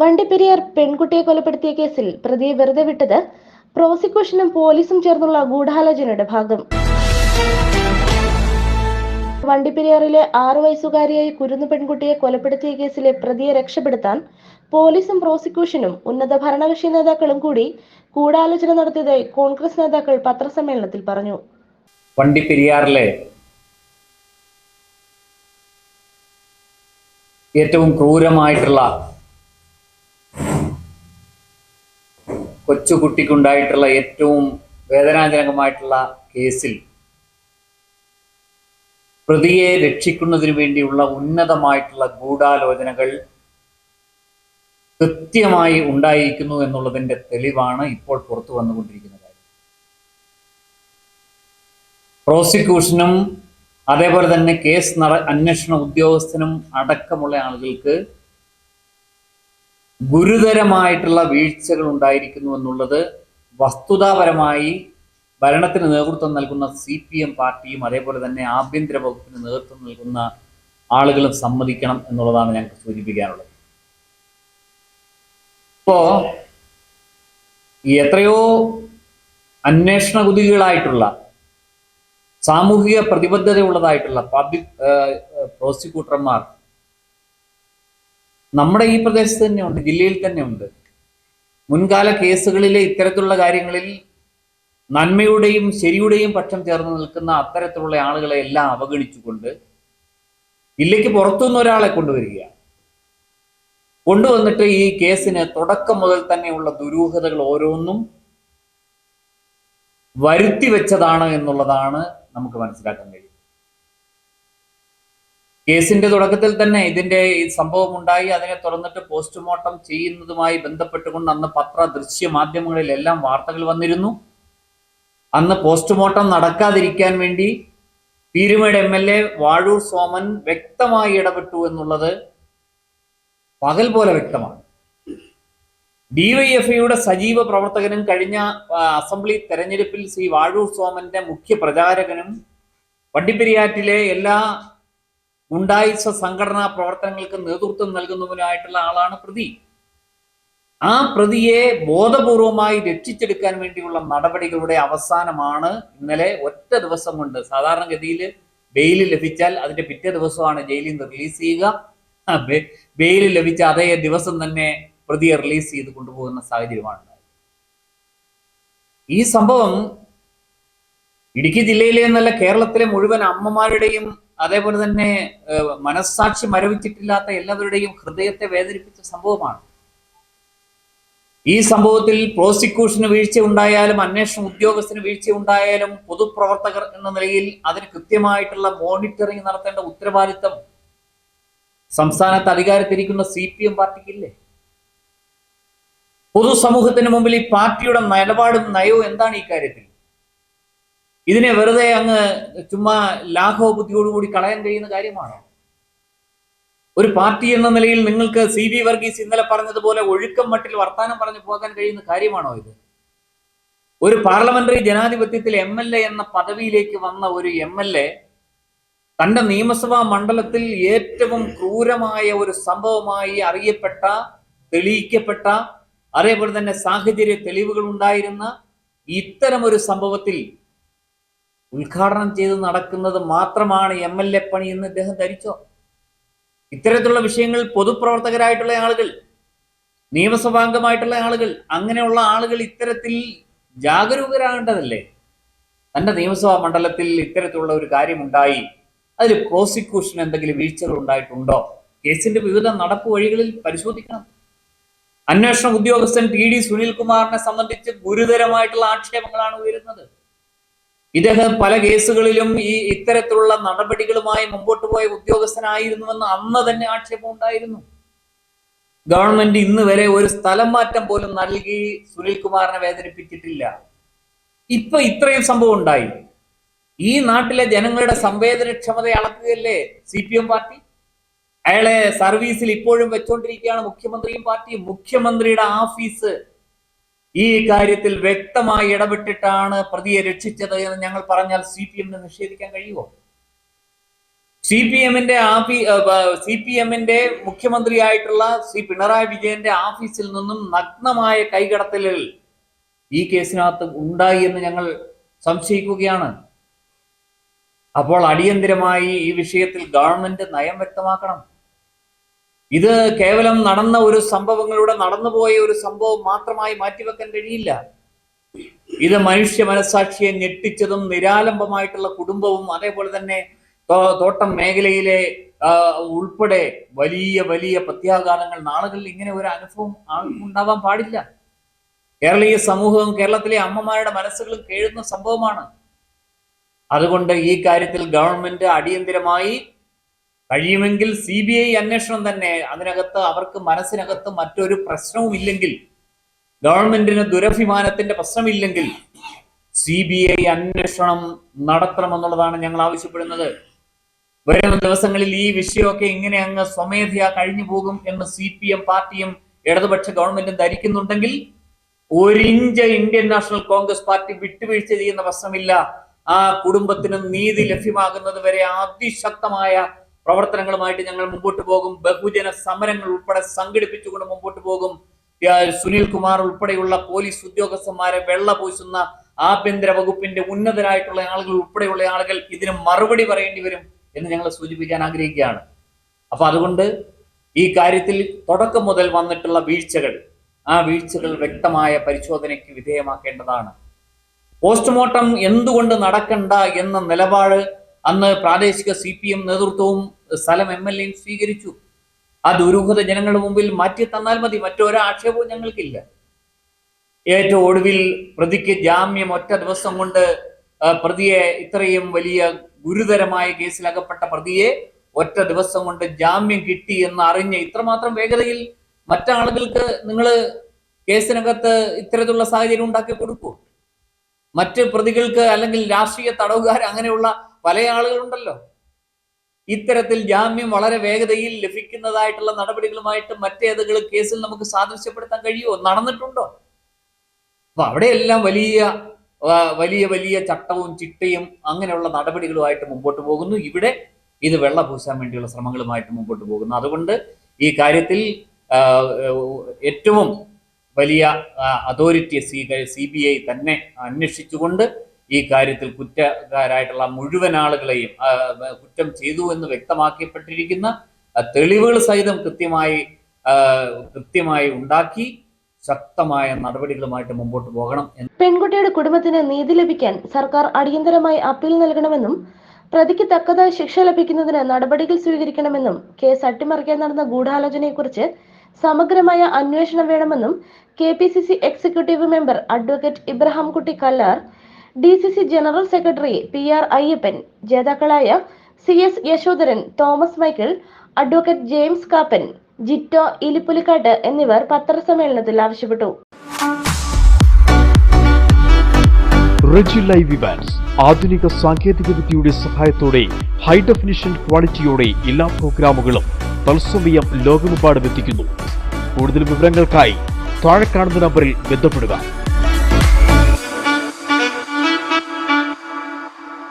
വണ്ടിപ്പെരിയാർ പെൺകുട്ടിയെ കൊലപ്പെടുത്തിയ കേസിൽ പ്രതിയെ വെറുതെ വിട്ടത് പ്രോസിക്യൂഷനും പോലീസും ചേർന്നുള്ള ഗൂഢാലോചനയുടെ ഭാഗം. വണ്ടിപ്പെരിയാറിലെ ആറു വയസ്സുകാരിയായ കുരുന്നു പെൺകുട്ടിയെ കൊലപ്പെടുത്തിയ കേസിലെ പ്രതിയെ രക്ഷപ്പെടുത്താൻ പോലീസും പ്രോസിക്യൂഷനും ഉന്നത ഭരണകക്ഷി നേതാക്കളും കൂടി ഗൂഢാലോചന നടത്തിയതായി കോൺഗ്രസ് നേതാക്കൾ പത്രസമ്മേളനത്തിൽ പറഞ്ഞു. വണ്ടിപ്പെരിയാറിലെ ഏറ്റവും ക്രൂരമായിട്ടുള്ള കൊച്ചുകുട്ടിക്കുണ്ടായിട്ടുള്ള ഏറ്റവും വേദനാജനകമായിട്ടുള്ള കേസിൽ പ്രതിയെ രക്ഷിക്കുന്നതിന് വേണ്ടിയുള്ള ഉന്നതമായിട്ടുള്ള ഗൂഢാലോചനകൾ കൃത്യമായി ഉണ്ടായിരിക്കുന്നു എന്നുള്ളതിന്റെ തെളിവാണ് ഇപ്പോൾ പുറത്തു വന്നുകൊണ്ടിരിക്കുന്ന കാര്യം പ്രോസിക്യൂഷനും അതേപോലെ തന്നെ കേസ് അന്വേഷണ ഉദ്യോഗസ്ഥനും അടക്കമുള്ള ആളുകൾക്ക് ഗുരുതരമായിട്ടുള്ള വീഴ്ചകൾ ഉണ്ടായിരിക്കുന്നു എന്നുള്ളത് വസ്തുതാപരമായി ഭരണത്തിന് നേതൃത്വം നൽകുന്ന സി പി എം പാർട്ടിയും അതേപോലെ തന്നെ ആഭ്യന്തര വകുപ്പിന് നേതൃത്വം നൽകുന്ന ആളുകളും സമ്മതിക്കണം എന്നുള്ളതാണ് ഞങ്ങൾക്ക് സൂചിപ്പിക്കാനുള്ളത്. ഇപ്പോ എത്രയോ അന്വേഷണ കുതികളായിട്ടുള്ള സാമൂഹിക പ്രതിബദ്ധതയുള്ളതായിട്ടുള്ള പബ്ലിക് പ്രോസിക്യൂട്ടർമാർ നമ്മുടെ ഈ പ്രദേശത്ത് തന്നെ ഉണ്ട് ജില്ലയിൽ തന്നെ ഉണ്ട്. മുൻകാല കേസുകളിലെ ഇത്തരത്തിലുള്ള കാര്യങ്ങളിൽ നന്മയുടെയും ശരിയുടെയും പക്ഷം ചേർന്ന് നിൽക്കുന്ന അത്തരത്തിലുള്ള ആളുകളെ എല്ലാം അവഗണിച്ചുകൊണ്ട് ജില്ലയ്ക്ക് പുറത്തുനിന്ന് ഒരാളെ കൊണ്ടുവരിക. കൊണ്ടുവന്നിട്ട് ഈ കേസിന് തുടക്കം മുതൽ തന്നെയുള്ള ദുരൂഹതകൾ ഓരോന്നും വരുത്തി വെച്ചതാണ് എന്നുള്ളതാണ് നമുക്ക് മനസ്സിലാക്കാൻ കഴിയും കേസിന്റെ തുടക്കത്തിൽ തന്നെ ഇതിന്റെ ഈ സംഭവം ഉണ്ടായി അതിനെ തുറന്നിട്ട് പോസ്റ്റ്മോർട്ടം ചെയ്യുന്നതുമായി ബന്ധപ്പെട്ടുകൊണ്ട് അന്ന് പത്ര ദൃശ്യ മാധ്യമങ്ങളിൽ എല്ലാം വാർത്തകൾ വന്നിരുന്നു. അന്ന് പോസ്റ്റ്മോർട്ടം നടക്കാതിരിക്കാൻ വേണ്ടി Peermade M L A Vazhoor Soman വ്യക്തമായി ഇടപെട്ടു എന്നുള്ളത് പകൽ പോലെ വ്യക്തമാണ്. ഡിവൈഎഫ്ഐയുടെ സജീവ പ്രവർത്തകനും കഴിഞ്ഞ അസംബ്ലി തെരഞ്ഞെടുപ്പിൽ ശ്രീ വാഴൂർ സോമന്റെ മുഖ്യ പ്രചാരകനും വണ്ടിപ്പെരിയാറ്റിലെ എല്ലാ ഗുണ്ടായിസ സംഘടനാ പ്രവർത്തനങ്ങൾക്ക് നേതൃത്വം നൽകുന്നവനായിട്ടുള്ള ആളാണ് പ്രതി ആ പ്രതിയെ ബോധപൂർവമായി രക്ഷിച്ചെടുക്കാൻ വേണ്ടിയുള്ള നടപടികളുടെ അവസാനമാണ് ഇന്നലെ ഒറ്റ ദിവസം കൊണ്ട് സാധാരണഗതിയിൽ ബെയിൽ ലഭിച്ചാൽ അതിന്റെ പിറ്റേ ദിവസമാണ് ജയിലിൽ നിന്ന് റിലീസ് ചെയ്യുക ബെയിൽ ലഭിച്ച അതേ ദിവസം തന്നെ പ്രതിയെ റിലീസ് ചെയ്ത് കൊണ്ടുപോകുന്ന സാഹചര്യമാണ്. ഈ സംഭവം ഇടുക്കി ജില്ലയിലെ എന്നല്ല കേരളത്തിലെ മുഴുവൻ അമ്മമാരുടെയും അതേപോലെ തന്നെ മനസ്സാക്ഷി മരവിച്ചിട്ടില്ലാത്ത എല്ലാവരുടെയും ഹൃദയത്തെ വേദനിപ്പിച്ച സംഭവമാണ്. ഈ സംഭവത്തിൽ പ്രോസിക്യൂഷന് വീഴ്ച ഉണ്ടായാലും അന്വേഷണ ഉദ്യോഗസ്ഥന് വീഴ്ച ഉണ്ടായാലും പൊതുപ്രവർത്തകർ എന്ന നിലയിൽ അതിന് കൃത്യമായിട്ടുള്ള മോണിറ്ററിംഗ് നടത്തേണ്ട ഉത്തരവാദിത്തം സംസ്ഥാനത്ത് അധികാരത്തിരിക്കുന്ന സി പി എം പാർട്ടിക്കില്ലേ? പൊതുസമൂഹത്തിന് മുമ്പിൽ ഈ പാർട്ടിയുടെ നിലപാടും നയവും എന്താണ് ഈ കാര്യത്തിൽ? ഇതിനെ വെറുതെ അങ്ങ് ചുമ്മാ ലാഘവ ബുദ്ധിയോടുകൂടി കളയാൻ കഴിയുന്ന കാര്യമാണോ? ഒരു പാർട്ടി എന്ന നിലയിൽ നിങ്ങൾക്ക് സി വി വർഗീസ് ഇന്നലെ പറഞ്ഞതുപോലെ ഒഴുക്കം മട്ടിൽ വർത്താനം പറഞ്ഞു പോകാൻ കഴിയുന്ന കാര്യമാണോ ഇത്? ഒരു പാർലമെന്ററി ജനാധിപത്യത്തിൽ എം എൽ എ എന്ന പദവിയിലേക്ക് വന്ന ഒരു എം എൽ എ തന്റെ നിയമസഭാ മണ്ഡലത്തിൽ ഏറ്റവും ക്രൂരമായ ഒരു സംഭവമായി അറിയപ്പെട്ട തെളിയിക്കപ്പെട്ട അതേപോലെ തന്നെ സാഹചര്യ തെളിവുകൾ ഉണ്ടായിരുന്ന ഇത്തരം ഒരു സംഭവത്തിൽ ഉദ്ഘാടനം ചെയ്ത് നടക്കുന്നത് മാത്രമാണ് എം എൽ എ പണി എന്ന് ഇദ്ദേഹം ധരിച്ചോ? ഇത്തരത്തിലുള്ള വിഷയങ്ങൾ പൊതുപ്രവർത്തകരായിട്ടുള്ള ആളുകൾ നിയമസഭാംഗമായിട്ടുള്ള ആളുകൾ അങ്ങനെയുള്ള ആളുകൾ ഇത്തരത്തിൽ ജാഗരൂകരാകേണ്ടതല്ലേ? തന്റെ നിയമസഭാ മണ്ഡലത്തിൽ ഇത്തരത്തിലുള്ള ഒരു കാര്യമുണ്ടായി അതിൽ പ്രോസിക്യൂഷൻ എന്തെങ്കിലും വീഴ്ചകൾ ഉണ്ടായിട്ടുണ്ടോ കേസിന്റെ വിവിധ നടപ്പ് വഴികളിൽ പരിശോധിക്കണം. അന്വേഷണ ഉദ്യോഗസ്ഥൻ ടി ഡി സുനിൽകുമാറിനെ സംബന്ധിച്ച് ഗുരുതരമായിട്ടുള്ള ആക്ഷേപങ്ങളാണ് ഉയരുന്നത്. ഇദ്ദേഹം പല കേസുകളിലും ഈ ഇത്തരത്തിലുള്ള നടപടികളുമായി മുമ്പോട്ട് പോയ ഉദ്യോഗസ്ഥനായിരുന്നുവെന്ന് അന്ന് തന്നെ ആക്ഷേപം ഉണ്ടായിരുന്നു. ഗവൺമെന്റ് ഇന്ന് വരെ ഒരു സ്ഥലം മാറ്റം പോലും നൽകി സുനിൽകുമാറിനെ വേദനിപ്പിച്ചിട്ടില്ല. ഇപ്പൊ ഇത്രയും സംഭവം ഉണ്ടായി. ഈ നാട്ടിലെ ജനങ്ങളുടെ സംവേദനക്ഷമത അളക്കുകയല്ലേ സി പി എം പാർട്ടി? അയാളെ സർവീസിൽ ഇപ്പോഴും വെച്ചുകൊണ്ടിരിക്കുകയാണ് മുഖ്യമന്ത്രിയും പാർട്ടിയും. മുഖ്യമന്ത്രിയുടെ ഓഫീസ് ഈ കാര്യത്തിൽ വ്യക്തമായി ഇടപെട്ടിട്ടാണ് പ്രതിയെ രക്ഷിച്ചത് എന്ന് ഞങ്ങൾ പറഞ്ഞാൽ സി പി എമ്മിന് നിഷേധിക്കാൻ കഴിയുമോ? സി പി എമ്മിന്റെ സി പി എമ്മിന്റെ മുഖ്യമന്ത്രിയായിട്ടുള്ള സി പിണറായി വിജയന്റെ ഓഫീസിൽ നിന്നും നഗ്നമായ കൈകടത്തലിൽ ഈ കേസിനകത്ത് ഉണ്ടായി എന്ന് ഞങ്ങൾ സംശയിക്കുകയാണ്. അപ്പോൾ അടിയന്തിരമായി ഈ വിഷയത്തിൽ ഗവൺമെന്റ് നയം വ്യക്തമാക്കണം. ഇത് കേവലം നടന്ന ഒരു സംഭവങ്ങളിലൂടെ നടന്നുപോയ ഒരു സംഭവം മാത്രമായി മാറ്റിവെക്കാൻ കഴിയില്ല. ഇത് മനുഷ്യ മനസാക്ഷിയെ ഞെട്ടിച്ചതും നിരാലംബമായിട്ടുള്ള കുടുംബവും അതേപോലെ തന്നെ തോട്ടം മേഖലയിലെ ഉൾപ്പെടെ വലിയ വലിയ പ്രത്യാഘാതങ്ങൾ നാളുകളിൽ ഇങ്ങനെ ഒരു അനുഭവം ഉണ്ടാവാൻ പാടില്ല. കേരളീയ സമൂഹവും കേരളത്തിലെ അമ്മമാരുടെ മനസ്സുകളും കേഴുന്ന സംഭവമാണ്. അതുകൊണ്ട് ഈ കാര്യത്തിൽ ഗവൺമെന്റ് അടിയന്തിരമായി കഴിയുമെങ്കിൽ സി ബി ഐ അന്വേഷണം തന്നെ. അതിനകത്ത് അവർക്ക് മനസ്സിനകത്ത് മറ്റൊരു പ്രശ്നവും ഇല്ലെങ്കിൽ ഗവൺമെന്റിന് ദുരഭിമാനത്തിന്റെ പ്രശ്നമില്ലെങ്കിൽ സി ബി ഐ അന്വേഷണം നടത്തണമെന്നുള്ളതാണ് ഞങ്ങൾ ആവശ്യപ്പെടുന്നത്. വരുന്ന ദിവസങ്ങളിൽ ഈ വിഷയമൊക്കെ ഇങ്ങനെ അങ്ങ് സ്വമേധയാ കഴിഞ്ഞു പോകും എന്ന് സി പി എം പാർട്ടിയും ഇടതുപക്ഷ ഗവൺമെന്റും ധരിക്കുന്നുണ്ടെങ്കിൽ ഒരിഞ്ച് ഇന്ത്യൻ നാഷണൽ കോൺഗ്രസ് പാർട്ടി വിട്ടുവീഴ്ച ചെയ്യുന്ന പ്രശ്നമില്ല. ആ കുടുംബത്തിന് നീതി ലഭ്യമാകുന്നത് വരെ അതിശക്തമായ പ്രവർത്തനങ്ങളുമായിട്ട് ഞങ്ങൾ മുമ്പോട്ട് പോകും. ബഹുജന സമരങ്ങൾ ഉൾപ്പെടെ സംഘടിപ്പിച്ചുകൊണ്ട് മുമ്പോട്ട് പോകും. സുനിൽ കുമാർ ഉൾപ്പെടെയുള്ള പോലീസ് ഉദ്യോഗസ്ഥന്മാരെ വെള്ള പൂശുന്ന ആഭ്യന്തര വകുപ്പിന്റെ ഉന്നതരായിട്ടുള്ള ആളുകൾ ഉൾപ്പെടെയുള്ള ആളുകൾ ഇതിന് മറുപടി പറയേണ്ടി വരും എന്ന് ഞങ്ങൾ സൂചിപ്പിക്കാൻ ആഗ്രഹിക്കുകയാണ്. അപ്പൊ അതുകൊണ്ട് ഈ കാര്യത്തിൽ തുടക്കം മുതൽ വന്നിട്ടുള്ള വീഴ്ചകൾ ആ വീഴ്ചകൾ വ്യക്തമായ പരിശോധനയ്ക്ക് വിധേയമാക്കേണ്ടതാണ്. പോസ്റ്റ്മോർട്ടം എന്തുകൊണ്ട് നടക്കണ്ട എന്ന നിലപാട് അന്ന് പ്രാദേശിക സി നേതൃത്വവും സ്ഥലം എം എൽ എയും സ്വീകരിച്ചു. ആ ദുരൂഹത ജനങ്ങളുടെ മുമ്പിൽ മാറ്റി തന്നാൽ മതി. മറ്റൊരാക്ഷേപവും ഞങ്ങൾക്കില്ല. ഏറ്റവും ഒടുവിൽ പ്രതിക്ക് ജാമ്യം ഒറ്റ ദിവസം കൊണ്ട് പ്രതിയെ ഇത്രയും വലിയ ഗുരുതരമായ കേസിൽ അകപ്പെട്ട പ്രതിയെ ഒറ്റ ദിവസം കൊണ്ട് ജാമ്യം കിട്ടി എന്ന് അറിഞ്ഞ് ഇത്രമാത്രം വേഗതയിൽ മറ്റാളുകൾക്ക് നിങ്ങൾ കേസിനകത്ത് ഇത്തരത്തിലുള്ള സാഹചര്യം ഉണ്ടാക്കി കൊടുക്കൂ. മറ്റ് പ്രതികൾക്ക് അല്ലെങ്കിൽ രാഷ്ട്രീയ തടവുകാർ അങ്ങനെയുള്ള പല ആളുകളുണ്ടല്ലോ. ഇത്തരത്തിൽ ജാമ്യം വളരെ വേഗതയിൽ ലഭിക്കുന്നതായിട്ടുള്ള നടപടികളുമായിട്ട് മറ്റേതെങ്കിലും കേസിൽ നമുക്ക് സാദൃശ്യപ്പെടുത്താൻ കഴിയുമോ? നടന്നിട്ടുണ്ടോ? അപ്പൊ അവിടെയെല്ലാം വലിയ വലിയ വലിയ ചട്ടവും ചിട്ടയും അങ്ങനെയുള്ള നടപടികളുമായിട്ട് മുമ്പോട്ട് പോകുന്നു. ഇവിടെ ഇത് വെള്ള പൂശാൻ വേണ്ടിയുള്ള ശ്രമങ്ങളുമായിട്ട് മുമ്പോട്ട് പോകുന്നു. അതുകൊണ്ട് ഈ കാര്യത്തിൽ ഏറ്റവും വലിയ authority C C B I തന്നെ അന്വേഷിച്ചുകൊണ്ട് ഈ കാര്യത്തിൽ കുറ്റക്കാരായിട്ടുള്ള മുഴുവൻ ആളുകളെയും കുറ്റം ചെയ്തു എന്ന് വ്യക്തമാക്കിയപ്പെട്ടിരിക്കുന്ന തെളിവുകൾ സഹിതം കൃത്യമായി കൃത്യമായി ഉണ്ടാക്കി ശക്തമായ നടപടികളുമായിട്ട് മുമ്പോട്ട് പോകണം പെൺകുട്ടിയുടെ കുടുംബത്തിന് നീതി ലഭിക്കാൻ സർക്കാർ അടിയന്തരമായി അപ്പീൽ നൽകണമെന്നും പ്രതിക്ക് തക്കതായ ശിക്ഷ ലഭിക്കുന്നതിന് നടപടികൾ സ്വീകരിക്കണമെന്നും കേസ് അട്ടിമറിക്കാൻ നടന്ന ഗൂഢാലോചനയെക്കുറിച്ച് സമഗ്രമായ അന്വേഷണം വേണമെന്നും K executive member advocate Ibrahimkutty Kallar D C C general secretary P R Ayyappan ജേതാക്കളായ C S Yashodharan Thomas Michael advocate James Kappan Jito Elippulikkattu എന്നിവർ പത്രസമ്മേളനത്തിൽ ആവശ്യപ്പെട്ടു. ആധുനിക സാങ്കേതിക വിദ്യയുടെ സഹായത്തോടെ ഹൈ ഡെഫിനിഷൻ ക്വാളിറ്റിയോടെ എല്ലാ പ്രോഗ്രാമുകളും തത്സമയം ലോകമെമ്പാടും എത്തിക്കുന്നു. കൂടുതൽ വിവരങ്ങൾക്കായി താഴെ കാണുന്ന നമ്പറിൽ ബന്ധപ്പെടുക.